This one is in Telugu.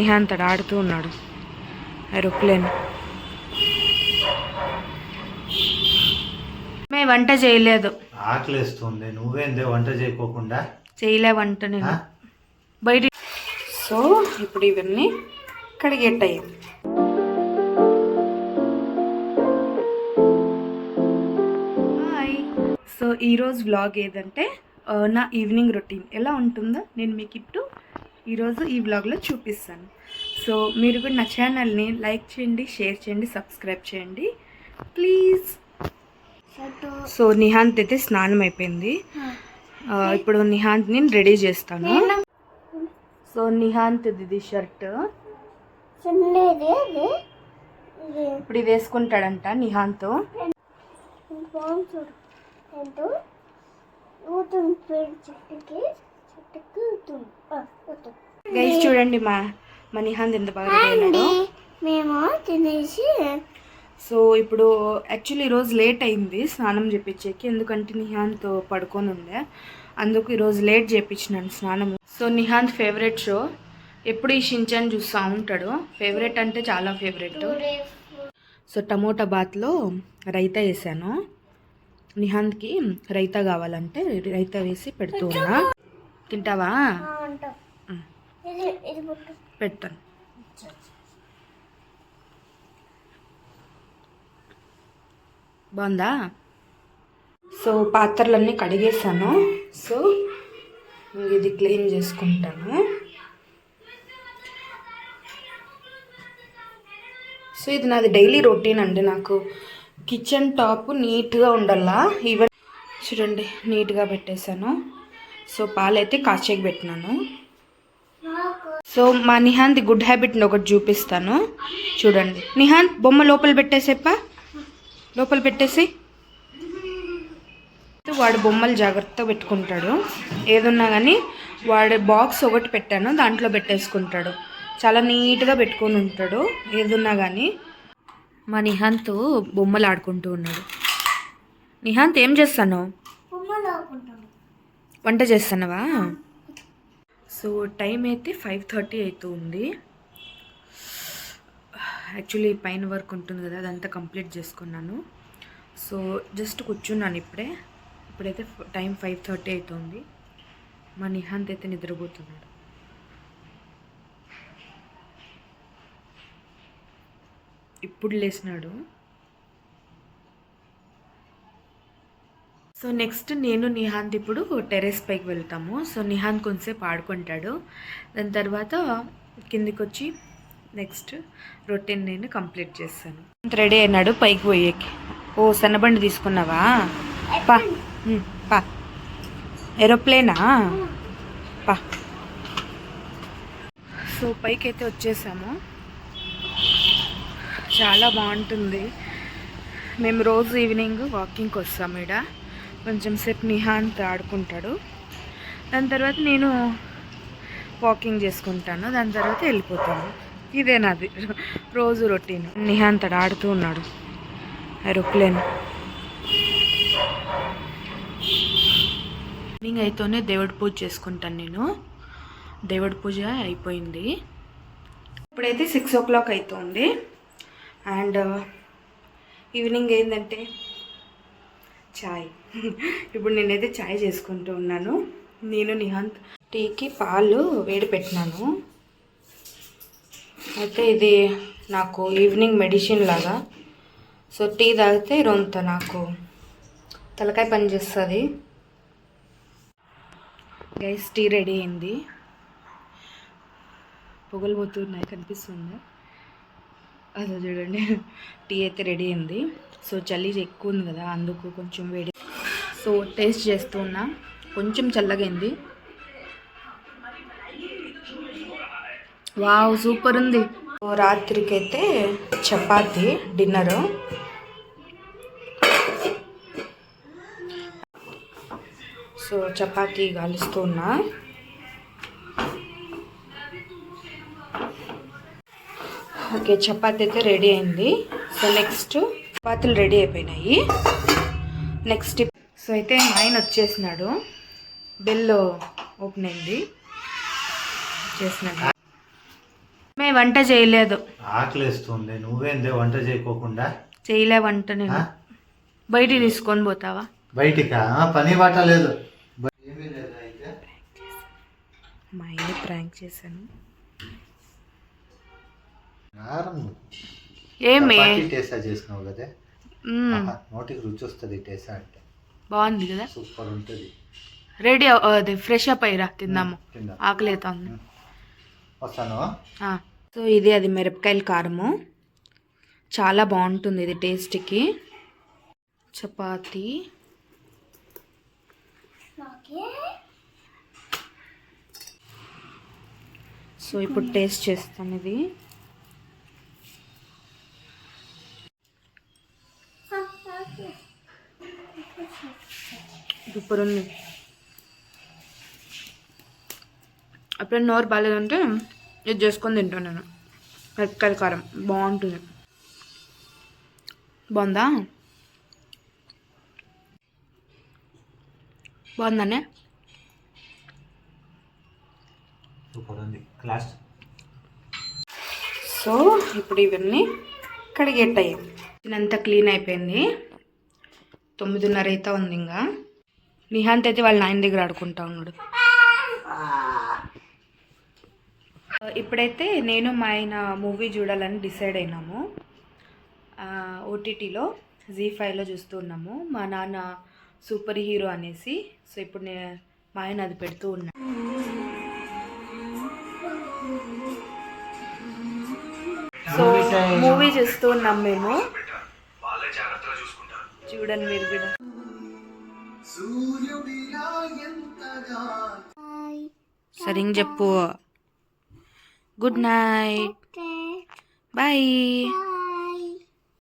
నిహాంత్ ఆడ ఆడుతూ ఉన్నాడు. ఏరోప్లేన్. మే వంట చేయలేదు. ఆకలిస్తుంది. నువ్వేందే వంట చేయకోకుండా? చేయలే వంట నేను? బయట సో ఇప్పుడు ఇవన్నీ కడిగేట్టాయి హాయ్. సో ఈరోజు వ్లాగ్ ఏదంటే నా ఈవినింగ్ రొటీన్. ఎలా ఉంటుందో నేను మీకు ఇప్పుడు ఈరోజు ఈ వ్లాగ్లో చూపిస్తాను. సో మీరు కూడా నా ఛానల్ని లైక్ చేయండి షేర్ చేయండి సబ్స్క్రైబ్ చేయండి. ప్లీజ్. సో నిహాంత్ అయితే స్నానం అయిపోయింది. ఇప్పుడు నిహాంత్ని రెడీ చేస్తాను. సో నిహాంత్ ఇది షర్ట్. ఇప్పుడు ఇది వేసుకుంటాడంట నిహాంత్. ఊతుంది చెట్టుకి గైస్ చూడండి మా మా నిహాంత్ ఎంత బాగా మేము తినేసి సో ఇప్పుడు యాక్చువల్లీ ఈరోజు లేట్ అయింది స్నానం చేపించేకి ఎందుకంటే నిహాంత్ పడుకొని ఉండే. అందుకు ఈరోజు లేట్ చేపించినాను స్నానం సో నిహాంత్ ఫేవరెట్ షో ఎప్పుడు ఈ షించాన్ చూస్తూ ఉంటాడు. ఫేవరెట్ అంటే చాలా ఫేవరెట్ సో టమోటా బాత్లో రైతా వేసాను. నిహాంత్కి రైతా కావాలంటే రైతా వేసి పెడుతూ ఉన్నా. తింటావా? అంటాం మ్. ఇది ఇది పుట్టు. పెడతాను. బాగుందా? సో పాత్రలన్నీ కడిగేసాను. సో ఇది క్లీన్ చేసుకుంటాను. సో ఇది నాది డైలీ రొటీన్ అండి నాకు. కిచెన్ టాప్ నీట్గా ఉండాలా? ఈవెన్ చూడండి నీట్గా పెట్టేశాను. సో పాలైతే కాచేకి పెట్టినాను సో మా నిహాంత్ గుడ్ హ్యాబిట్ని ఒకటి చూపిస్తాను. చూడండి. నిహాంత్ బొమ్మ లోపల పెట్టేసేపా లోపల పెట్టేసి. వాడు బొమ్మలు జాగ్రత్తగా పెట్టుకుంటాడు. ఏదున్నా కానీ వాడు బాక్స్ ఒకటి పెట్టాను దాంట్లో పెట్టేసుకుంటాడు. చాలా నీట్గా పెట్టుకొని ఉంటాడు. ఏదున్నా కానీ మా నిహాంత్ బొమ్మలు ఆడుకుంటూ ఉన్నాడు. నిహాంత్ ఏం చేస్తాను వంట చేస్తున్నావా? సో టైం అయితే ఫైవ్ థర్టీ అవుతుంది యాక్చువల్లీ పైన వర్క్ ఉంటుంది కదా అదంతా కంప్లీట్ చేసుకున్నాను. సో జస్ట్ కూర్చున్నాను ఇప్పుడే. ఇప్పుడైతే టైం ఫైవ్ థర్టీ అవుతుంది మా నిహాంత్ అయితే నిద్రపోతున్నాడు. ఇప్పుడు లేచినాడు. సో నెక్స్ట్ నేను నిహాంత్ ఇప్పుడు టెరెస్ పైకి వెళ్తాము. సో నిహాంత్ కొంతసేపు ఆడుకుంటాడు. దాని తర్వాత కిందికి వచ్చి నెక్స్ట్ రొటీన్ నేను కంప్లీట్ చేస్తాను. రెడీ అయినాడు పైకి పోయేకి. ఓ సన్నబండి తీసుకున్నావా? పా. పా. ఏరోప్లేనా? పా. సో పైకి అయితే వచ్చేసాము. చాలా బాగుంటుంది. మేము రోజు ఈవినింగ్ వాకింగ్కి వస్తాము ఇక్కడ కొంచెం సేపు నిహాంత్ ఆడుకుంటాడు. దాని తర్వాత నేను వాకింగ్ చేసుకుంటాను. దాని తర్వాత వెళ్ళిపోతాను. ఇదే నాది రోజు రొటీన్. నిహాంత్ ఆడ ఆడుతూ ఉన్నాడు. ఏరోప్లేన్. ఈవినింగ్ అయితేనే దేవుడి పూజ చేసుకుంటాను నేను. దేవుడి పూజ అయిపోయింది. ఇప్పుడైతే సిక్స్ ఓ క్లాక్ అవుతుంది అండ్ ఈవినింగ్ ఏంటంటే చాయ్. ఇప్పుడు నేనైతే చాయ్ చేసుకుంటూ ఉన్నాను. నేను నిహాంత్ టీకి పాలు వేడి పెట్టినాను. అయితే ఇది నాకు ఈవినింగ్ మెడిసిన్ లాగా. సో టీ తాగితే రొంత నాకు తలకాయ పని చేస్తుంది. గైస్ టీ రెడీ అయింది. పొగలు పోతున్నాయి కనిపిస్తుందా. అదో చూడండి. టీ అయితే రెడీ అయింది. సో చలి ఎక్కువ ఉంది కదా అందుకు కొంచెం వేడి సో టేస్ట్ చేస్తూ ఉన్నా. కొంచెం చల్లగైంది వావ్ సూపర్ ఉంది. రాత్రికి అయితే చపాతి డిన్నరు. సో చపాతీ కాలుస్తూ ఓకే చపాతీ అయితే రెడీ అయింది. సో నెక్స్ట్ చపాతీలు రెడీ అయిపోయినాయి. నెక్స్ట్ సో అయితే ఆయన వచ్చేసినాడు. బెల్ ఓపెన్ అయింది. చేసినాడు. వంట చేయలేదు. ఆకలిస్తుంది. నువ్వేందే వంట చేయకోకుండా? చేయలే వంట నేను. ఆ? బయటికి తీసుకొని పోతావా? బయటికా? పని బాట లేదు. బ- ఏమీ లేదా అయితే. మా ప్రాంక్ చేశాను. ఏమి? టేస్టా చేసినావు కదే? నోటికి రుచి వస్తుంది టేస్టా అంటే. బాగుంది కదా? సూపర్ ఉంటుంది. రెడీ అది ఫ్రెష్ అప్ అయ్యిరా తిందాము. తిందాం. ఆకలి అవుతుంది వస్తాను? ఆ, సో ఇది అది మిరపకాయల కారము. చాలా బాగుంటుంది ఇది టేస్ట్కి. చపాతి. సో ఇప్పుడు టేస్ట్ చేస్తాను ఇది. సూపర్ ఉంది అప్పుడు నోరు బాగాలేదంటే ఇది చేసుకొని తింటాను నేను. మిరపకాయల కారం బాగుంటుంది. బాగుందా? బాగుందనే? సో ఇప్పుడు ఇవన్నీ కడిగేట్టాయి ఇదంతా క్లీన్ అయిపోయింది. తొమ్మిదిన్నర అయితే ఉంది ఇంకా. నిహాంత్ అయితే వాళ్ళ నాయన దగ్గర ఆడుకుంటా ఉన్నాడు. ఇప్పుడైతే నేను మా ఆయన మూవీ చూడాలని డిసైడ్ అయినాము. ఓటీటీలో జీ ఫైవ్లో చూస్తూ ఉన్నాము. మా నాన్న సూపర్ హీరో అనేసి సో ఇప్పుడు నే మా ఆయన అది పెడుతూ ఉన్నాను సో మూవీ చూస్తూ ఉన్నాం మేము. చూడండి మీరు కూడా. హాయ్ సరిగ్గా చెప్పు. Good night bye